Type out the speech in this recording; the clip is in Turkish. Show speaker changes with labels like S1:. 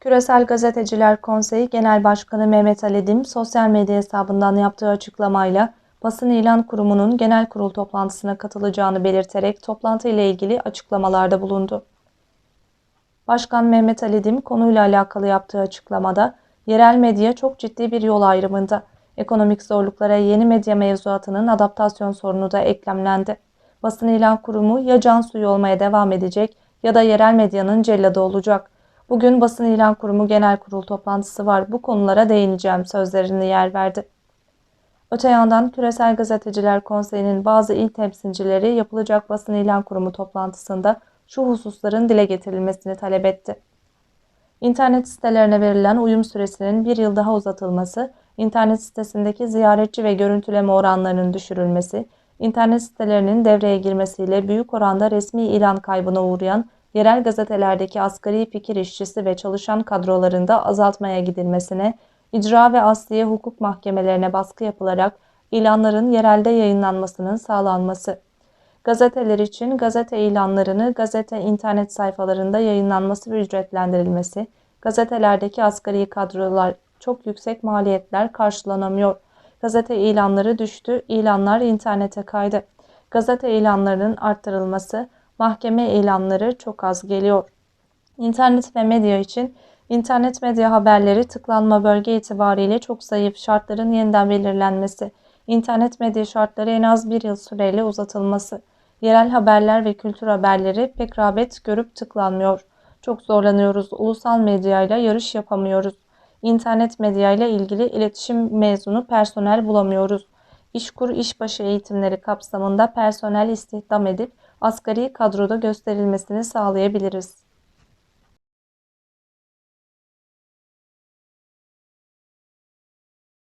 S1: Küresel Gazeteciler Konseyi Genel Başkanı Mehmet Ali Dim, sosyal medya hesabından yaptığı açıklamayla Basın İlan Kurumu'nun genel kurul toplantısına katılacağını belirterek toplantı ile ilgili açıklamalarda bulundu. Başkan Mehmet Ali Dim konuyla alakalı yaptığı açıklamada, yerel medya çok ciddi bir yol ayrımında. Ekonomik zorluklara yeni medya mevzuatının adaptasyon sorunu da eklemlendi. Basın İlan Kurumu ya can suyu olmaya devam edecek ya da yerel medyanın celladı olacak. Bugün Basın İlan Kurumu Genel Kurul toplantısı var. Bu konulara değineceğim sözlerini yer verdi. Öte yandan Küresel Gazeteciler Konseyi'nin bazı il temsilcileri yapılacak Basın İlan Kurumu toplantısında şu hususların dile getirilmesini talep etti. İnternet sitelerine verilen uyum süresinin bir yıl daha uzatılması, internet sitesindeki ziyaretçi ve görüntüleme oranlarının düşürülmesi, internet sitelerinin devreye girmesiyle büyük oranda resmi ilan kaybına uğrayan yerel gazetelerdeki asgari fikir işçisi ve çalışan kadrolarında azaltmaya gidilmesine, icra ve asliye hukuk mahkemelerine baskı yapılarak ilanların yerelde yayınlanmasının sağlanması. Gazeteler için gazete ilanlarını gazete internet sayfalarında yayınlanması ve ücretlendirilmesi, gazetelerdeki asgari kadrolar çok yüksek maliyetler karşılanamıyor. Gazete ilanları düştü, ilanlar internete kaydı. Gazete ilanlarının arttırılması, mahkeme ilanları çok az geliyor. İnternet ve medya için internet medya haberleri tıklanma bölge itibariyle çok zayıf şartların yeniden belirlenmesi, internet medya şartları en az bir yıl süreyle uzatılması, yerel haberler ve kültür haberleri pek rağbet görüp tıklanmıyor. Çok zorlanıyoruz, ulusal medyayla yarış yapamıyoruz. İnternet medyayla ilgili iletişim mezunu personel bulamıyoruz. İşkur işbaşı eğitimleri kapsamında personel istihdam edip asgari kadroda gösterilmesini sağlayabiliriz.